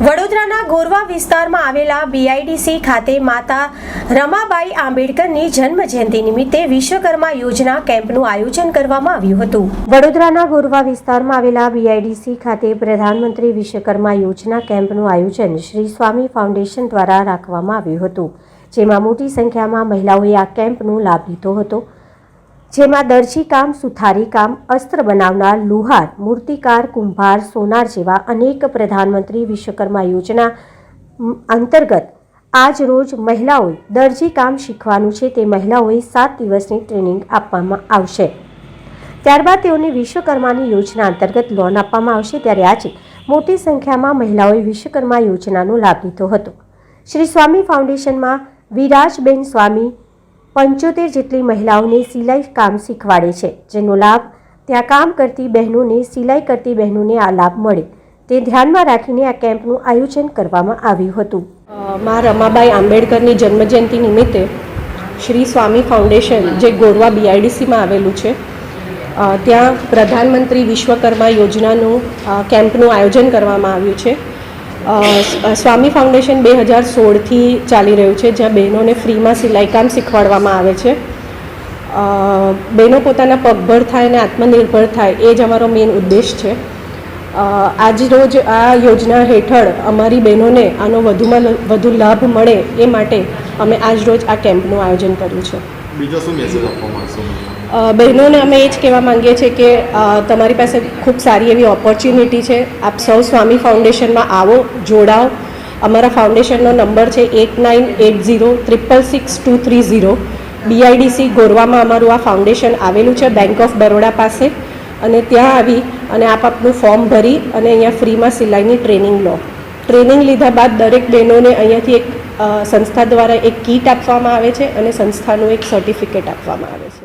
વડોદરાના ગોરવા વિસ્તારમાં આવેલા બીઆઈડીસી ખાતે માતા રમાબાઈ આંબેડકરની જન્મ જયંતિ નિમિત્તે વિશ્વકર્મા યોજના કેમ્પનું આયોજન કરવામાં આવ્યું હતું. વડોદરાના ગોરવા વિસ્તારમાં આવેલા બીઆઈડીસી ખાતે પ્રધાનમંત્રી વિશ્વકર્મા યોજના કેમ્પનું આયોજન શ્રી સ્વામી ફાઉન્ડેશન દ્વારા રાખવામાં આવ્યું હતું, જેમાં મોટી સંખ્યામાં મહિલાઓએ આ કેમ્પનો લાભ લીધો હતો. જેમાં દરજીકામ સુથારીકામ અસ્ત્ર બનાવનાર, લુહાર, મૂર્તિકાર, કુંભાર, સોનાર જેવા અનેક પ્રધાનમંત્રી વિશ્વકર્મા યોજના અંતર્ગત આજ રોજ મહિલાઓએ દરજીકામ શીખવાનું છે. તે મહિલાઓએ સાત દિવસની ટ્રેનિંગ આપવામાં આવશે. ત્યારબાદ તેઓને વિશ્વકર્માની યોજના અંતર્ગત લોન આપવામાં આવશે. ત્યારે આજે મોટી સંખ્યામાં મહિલાઓએ વિશ્વકર્મા યોજનાનો લાભ લીધો હતો. શ્રી સ્વામી ફાઉન્ડેશનમાં વિરાજબેન સ્વામી પંચોતેર જેટલી મહિલાઓને સિલાઈ કામ શીખવાડે છે, જેનો લાભ ત્યાં કામ કરતી બહેનોને, સિલાઈ કરતી બહેનોને આ લાભ મળે. તે ધ્યાનમાં રાખીને આ કેમ્પનું આયોજન કરવામાં આવ્યું હતું. મા રમાબાઈ આંબેડકરની જન્મજયંતિ નિમિત્તે શ્રી સ્વામી ફાઉન્ડેશન, જે ગોરવા બીઆઈડીસીમાં આવેલું છે ત્યાં પ્રધાનમંત્રી વિશ્વકર્મા યોજનાનું કેમ્પનું આયોજન કરવામાં આવ્યું છે. સ્વામી ફાઉન્ડેશન બે હજાર સોળથી ચાલી રહ્યું છે, જ્યાં બહેનોને ફ્રીમાં સિલાઈ કામ શીખવાડવામાં આવે છે. બહેનો પોતાના પગભર થાય અને આત્મનિર્ભર થાય, એ જ અમારો મેઇન ઉદ્દેશ છે. આજ રોજ આ યોજના હેઠળ અમારી બહેનોને આનો વધુમાં વધુ લાભ મળે એ માટે અમે આજ રોજ આ કેમ્પનું આયોજન કર્યું છે. બહેનોને અમે એ જ કહેવા માંગીએ છીએ કે તમારી પાસે ખૂબ સારી એવી ઓપોર્ચ્યુનિટી છે. આપ સૌ સ્વામી ફાઉન્ડેશનમાં આવો, જોડાઓ. અમારા ફાઉન્ડેશનનો નંબર છે eight nine eight zero triple six two three zero. BIDC ગોરવામાં અમારું આ ફાઉન્ડેશન આવેલું છે બેંક ઓફ બરોડા પાસે. અને ત્યાં આવી અને આપ આપનું ફોર્મ ભરી અને અહીંયા ફ્રીમાં સિલાઈની ટ્રેનિંગ લો. ટ્રેનિંગ લીધા બાદ દરેક બહેનોને અહીંયાથી એક સંસ્થા દ્વારા એક કીટ આપવામાં આવે છે અને સંસ્થાનું એક સર્ટિફિકેટ આપવામાં આવે છે.